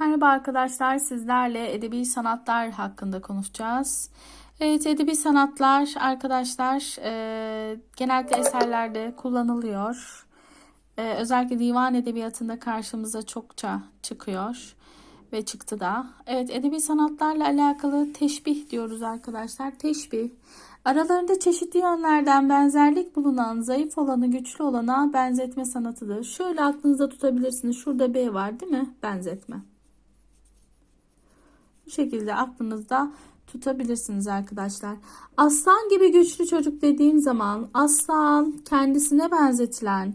Merhaba arkadaşlar, sizlerle edebi sanatlar hakkında konuşacağız. Evet, edebi sanatlar arkadaşlar e, genellikle eserlerde kullanılıyor. E, özellikle divan edebiyatında karşımıza çokça çıkıyor ve çıktı da. Evet, edebi sanatlarla alakalı teşbih diyoruz arkadaşlar. Teşbih, aralarında çeşitli yönlerden benzerlik bulunan, zayıf olanı güçlü olana benzetme sanatıdır. Şöyle aklınızda tutabilirsiniz. Şurada B var değil mi? Benzetme. Bu şekilde aklınızda tutabilirsiniz arkadaşlar. Aslan gibi güçlü çocuk dediğim zaman aslan kendisine benzetilen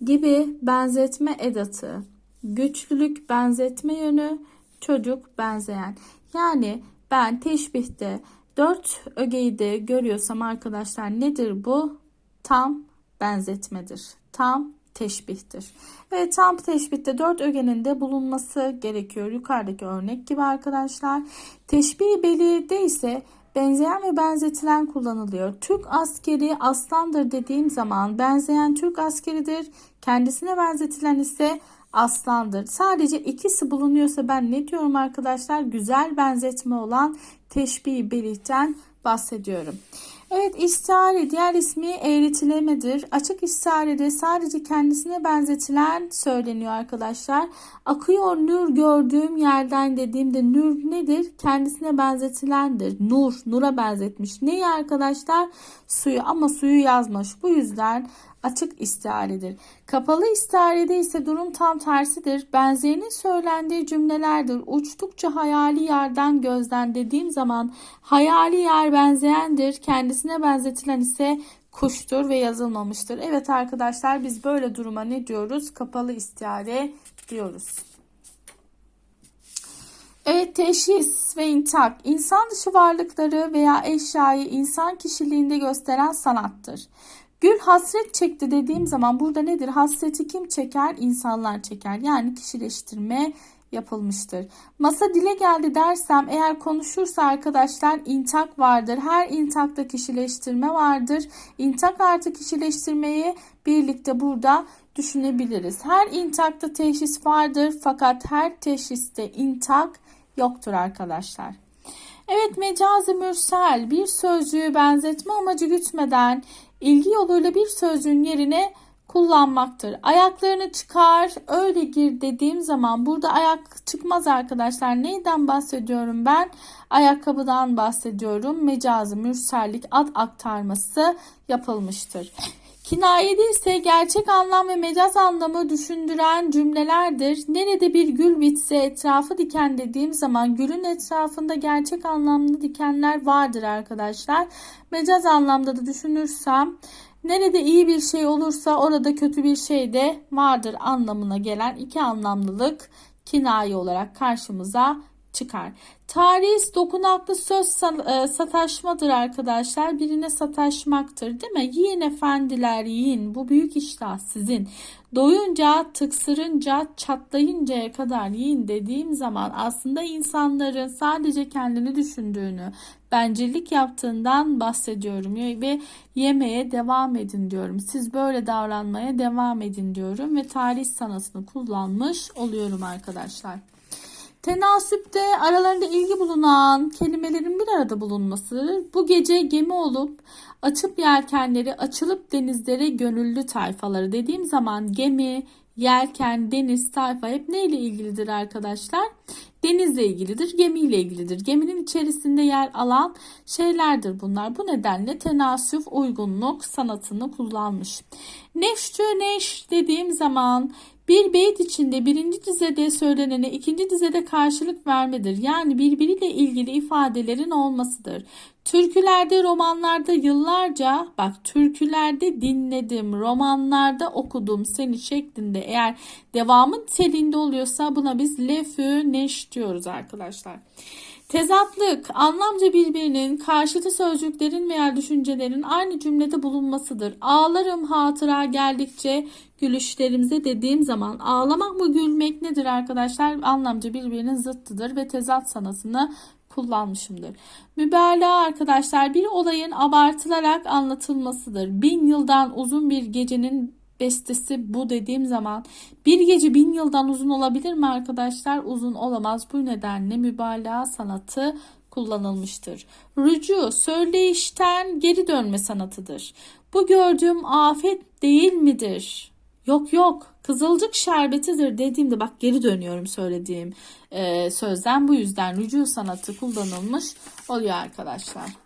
gibi benzetme edatı, güçlülük benzetme yönü, çocuk benzeyen. Yani ben teşbihte dört ögeyi de görüyorsam arkadaşlar nedir bu? Tam benzetmedir. Tam teşbihtir. Evet tam teşbihte dört ögenin de bulunması gerekiyor. Yukarıdaki örnek gibi arkadaşlar. Teşbih belirde ise benzeyen ve benzetilen kullanılıyor. Türk askeri aslandır dediğim zaman benzeyen Türk askeridir. Kendisine benzetilen ise aslandır. Sadece ikisi bulunuyorsa ben ne diyorum arkadaşlar? Güzel benzetme olan teşbih belirten bahsediyorum. Evet istihare diğer ismi eğretilemedir. Açık istiharede sadece kendisine benzetilen söyleniyor arkadaşlar. Akıyor nur gördüğüm yerden dediğimde nur nedir? Kendisine benzetilendir. Nur, nura benzetmiş. Neyi arkadaşlar? Suyu ama suyu yazmış. Bu yüzden açık istiharedir. Kapalı istiharede ise durum tam tersidir. Benzerini söylendiği cümlelerdir. Uçtukça hayali yerden gözden dediğim zaman hayali yer benzeyendir. Kendisine benzetilen ise kuştur ve yazılmamıştır. Evet arkadaşlar biz böyle duruma ne diyoruz? Kapalı istihare diyoruz. Evet teşhis ve intak insan dışı varlıkları veya eşyayı insan kişiliğinde gösteren sanattır. Gül hasret çekti dediğim zaman burada nedir? Hasreti kim çeker? İnsanlar çeker. Yani kişileştirme yapılmıştır. Masa dile geldi dersem eğer konuşursa arkadaşlar intak vardır. Her intakta kişileştirme vardır. İntak artı kişileştirmeyi birlikte burada düşünebiliriz. Her intakta teşhis vardır fakat her teşhiste intak yoktur arkadaşlar. Evet mecazi mürsel bir sözcüğü benzetme amacı gütmeden ilgi yoluyla bir sözcüğün yerine kullanmaktır. Ayaklarını çıkar öyle gir dediğim zaman burada ayak çıkmaz arkadaşlar. Neyden bahsediyorum ben? Ayakkabıdan bahsediyorum. Mecazi mürsellik ad aktarması yapılmıştır. Kinayede ise gerçek anlam ve mecaz anlamı düşündüren cümlelerdir. Nerede bir gül bitse etrafı diken dediğim zaman gülün etrafında gerçek anlamda dikenler vardır arkadaşlar. Mecaz anlamda da düşünürsem nerede iyi bir şey olursa orada kötü bir şey de vardır anlamına gelen iki anlamlılık kinaye olarak karşımıza çıkar. Tarih dokunaklı söz sataşmadır arkadaşlar. Birine sataşmaktır değil mi? Yiyin efendiler yiyin. Bu büyük iştah sizin. Doyunca, tıksırınca, çatlayıncaya kadar yiyin dediğim zaman aslında insanların sadece kendini düşündüğünü, bencillik yaptığından bahsediyorum ve yemeye devam edin diyorum. Siz böyle davranmaya devam edin diyorum ve tarih sanatını kullanmış oluyorum arkadaşlar. Tenasüpte aralarında ilgi bulunan kelimelerin bir arada bulunması, bu gece gemi olup açıp yelkenleri, açılıp denizlere gönüllü tayfaları dediğim zaman gemi, yelken, deniz, tayfa hep neyle ilgilidir arkadaşlar? Denizle ilgilidir, gemiyle ilgilidir. Geminin içerisinde yer alan şeylerdir bunlar. Bu nedenle tenasüf uygunluk sanatını kullanmış. Neştü neş dediğim zaman bir beyt içinde birinci dizede söylenene ikinci dizede karşılık vermedir. Yani birbiriyle ilgili ifadelerin olmasıdır. Türkülerde, romanlarda yıllarca bak türkülerde dinledim, romanlarda okudum seni şeklinde eğer devamın niteliğinde oluyorsa buna biz lefü neş diyoruz arkadaşlar. Tezatlık anlamca birbirinin karşıtı sözcüklerin veya düşüncelerin aynı cümlede bulunmasıdır. Ağlarım hatıra geldikçe gülüşlerimize dediğim zaman ağlamak mı gülmek nedir arkadaşlar? Anlamca birbirinin zıttıdır ve tezat sanatını kullanmışımdır. Mübalağa arkadaşlar bir olayın abartılarak anlatılmasıdır. Bin yıldan uzun bir gecenin bestesi bu dediğim zaman bir gece bin yıldan uzun olabilir mi arkadaşlar? Uzun olamaz. Bu nedenle mübalağa sanatı kullanılmıştır. Rücu söyleyişten geri dönme sanatıdır. Bu gördüğüm afet değil midir? Yok yok kızılcık şerbetidir dediğimde bak geri dönüyorum söylediğim e, sözden bu yüzden rücu sanatı kullanılmış oluyor arkadaşlar.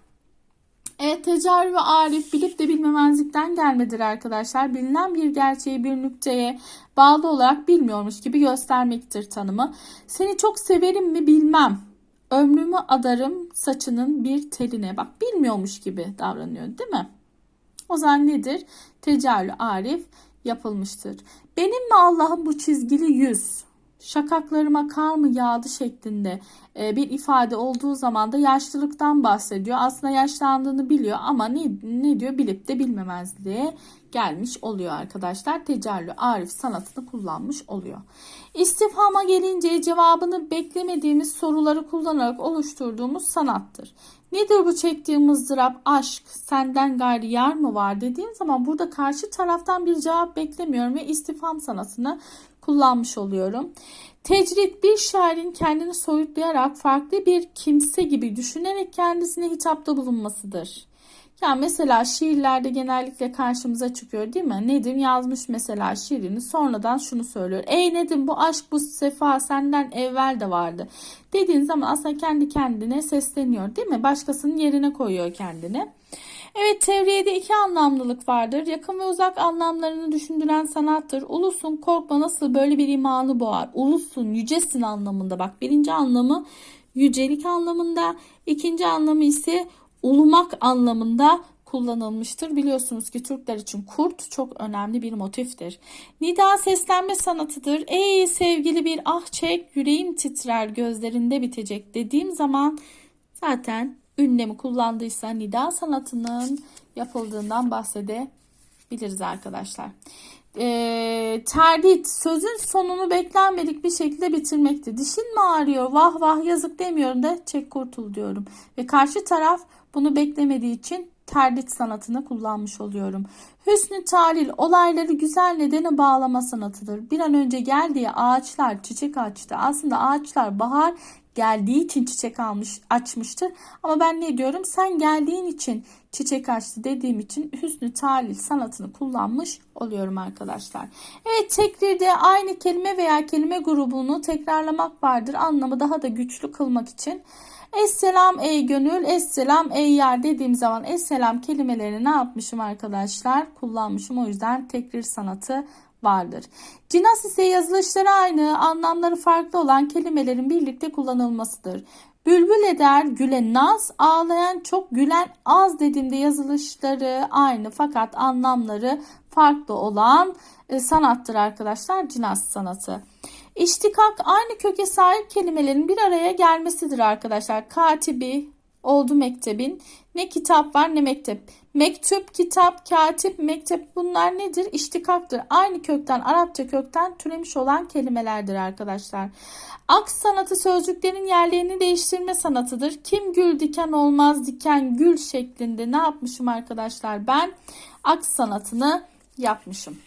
Evet tecrübe ve arif bilip de bilmemezlikten gelmedir arkadaşlar. Bilinen bir gerçeği bir nükteye bağlı olarak bilmiyormuş gibi göstermektir tanımı. Seni çok severim mi bilmem. Ömrümü adarım saçının bir teline. Bak bilmiyormuş gibi davranıyor değil mi? O zaman nedir? Tecrübe arif yapılmıştır. Benim mi Allah'ım bu çizgili yüz? Şakaklarıma kar mı yağdı şeklinde e, bir ifade olduğu zaman da yaşlılıktan bahsediyor. Aslında yaşlandığını biliyor ama ne, ne diyor bilip de bilmemezliğe gelmiş oluyor arkadaşlar. Tecellü arif sanatını kullanmış oluyor. İstifhama gelince cevabını beklemediğimiz soruları kullanarak oluşturduğumuz sanattır. Nedir bu çektiğim ızdırap, aşk, senden gayri yar mı var dediğim zaman burada karşı taraftan bir cevap beklemiyorum ve istifham sanatını kullanmış oluyorum. Tecrit bir şairin kendini soyutlayarak farklı bir kimse gibi düşünerek kendisine hitapta bulunmasıdır. Ya mesela şiirlerde genellikle karşımıza çıkıyor değil mi? Nedim yazmış mesela şiirini sonradan şunu söylüyor. Ey Nedim bu aşk bu sefa senden evvel de vardı. Dediğin zaman aslında kendi kendine sesleniyor değil mi? Başkasının yerine koyuyor kendini. Evet tevriyede iki anlamlılık vardır. Yakın ve uzak anlamlarını düşündüren sanattır. Ulusun korkma nasıl böyle bir imanı boğar. Ulusun yücesin anlamında bak. Birinci anlamı yücelik anlamında. ikinci anlamı ise ulumak anlamında kullanılmıştır. Biliyorsunuz ki Türkler için kurt çok önemli bir motiftir. Nida seslenme sanatıdır. Ey sevgili bir ah çek yüreğim titrer gözlerinde bitecek dediğim zaman zaten ünlemi kullandıysa nida sanatının yapıldığından bahsedebiliriz arkadaşlar. E, terdit sözün sonunu beklenmedik bir şekilde bitirmekti. Dişin mi ağrıyor vah vah yazık demiyorum da çek kurtul diyorum. Ve karşı taraf bunu beklemediği için terdit sanatını kullanmış oluyorum. Hüsnü talil olayları güzel nedene bağlama sanatıdır. Bir an önce geldiği ağaçlar çiçek açtı. Aslında ağaçlar bahar geldiği için çiçek almış açmıştır. Ama ben ne diyorum? Sen geldiğin için çiçek açtı dediğim için hüsnü talil sanatını kullanmış oluyorum arkadaşlar. Evet tekrirde aynı kelime veya kelime grubunu tekrarlamak vardır. Anlamı daha da güçlü kılmak için. Esselam ey gönül, esselam ey yer dediğim zaman esselam kelimelerini ne yapmışım arkadaşlar? Kullanmışım. O yüzden tekrir sanatı vardır. Cinas ise yazılışları aynı, anlamları farklı olan kelimelerin birlikte kullanılmasıdır. Bülbül eder, gülen naz, ağlayan çok, gülen az dediğimde yazılışları aynı fakat anlamları farklı olan e, sanattır arkadaşlar. Cinas sanatı. İştikak aynı köke sahip kelimelerin bir araya gelmesidir arkadaşlar. Katibi oldu mektebin. Ne kitap var ne mektep. Mektup, kitap, katip, mektep bunlar nedir? İştikaktır. Aynı kökten, Arapça kökten türemiş olan kelimelerdir arkadaşlar. Aks sanatı sözcüklerin yerlerini değiştirme sanatıdır. Kim gül diken olmaz diken gül şeklinde ne yapmışım arkadaşlar? Ben aks sanatını yapmışım.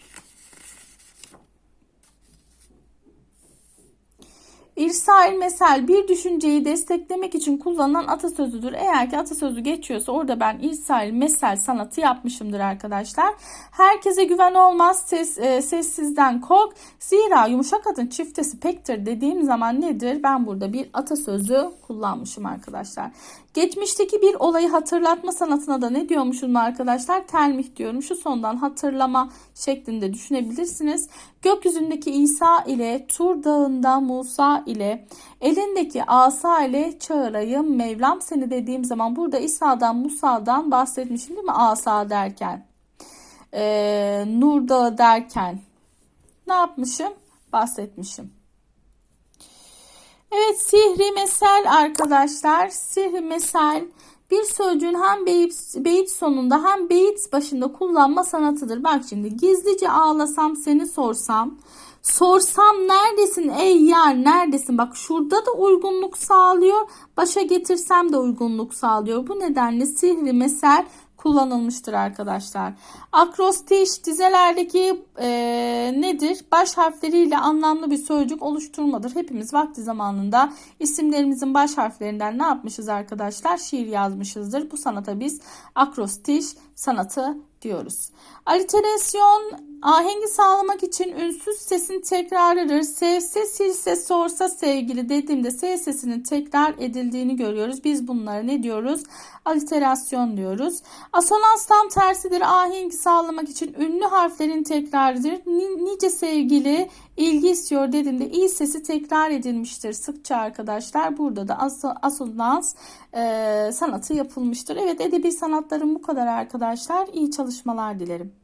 İrsail mesel bir düşünceyi desteklemek için kullanılan atasözüdür. Eğer ki atasözü geçiyorsa orada ben irsail mesel sanatı yapmışımdır arkadaşlar. Herkese güven olmaz ses, e, sessizden kork. Zira yumuşak atın çiftesi pektir dediğim zaman nedir? Ben burada bir atasözü kullanmışım arkadaşlar. Geçmişteki bir olayı hatırlatma sanatına da ne diyormuşum arkadaşlar? Telmih diyorum. Şu sondan hatırlama şeklinde düşünebilirsiniz. Gökyüzündeki İsa ile Tur Dağı'nda Musa ile elindeki asa ile çağırayım Mevlam seni dediğim zaman burada İsa'dan Musa'dan bahsetmişim değil mi? Asa derken. Ee, Nur derken ne yapmışım? Bahsetmişim. Evet sihri mesel arkadaşlar. Sihri mesel bir sözcüğün hem beyit, beyit sonunda hem beyit başında kullanma sanatıdır. Bak şimdi gizlice ağlasam seni sorsam. Sorsam neredesin ey yar neredesin? Bak şurada da uygunluk sağlıyor. Başa getirsem de uygunluk sağlıyor. Bu nedenle sihri mesel kullanılmıştır arkadaşlar. Akrostiş dizelerdeki e, nedir? Baş harfleriyle anlamlı bir sözcük oluşturmadır. Hepimiz vakti zamanında isimlerimizin baş harflerinden ne yapmışız arkadaşlar? Şiir yazmışızdır. Bu sanata biz akrostiş sanatı diyoruz. Aliterasyon ahengi sağlamak için ünsüz sesin tekrarıdır. Sevse silse sorsa sevgili dediğimde S sesinin tekrar edildiğini görüyoruz. Biz bunlara ne diyoruz? Aliterasyon diyoruz. Asonans tam tersidir. Ahengi sağlamak için ünlü harflerin tekrarıdır. Ni- Nice sevgili ilgi istiyor dediğimde i sesi tekrar edilmiştir sıkça arkadaşlar. Burada da as- asonans e, sanatı yapılmıştır. Evet edebi sanatların bu kadar arkadaşlar. İyi çalışmalar dilerim.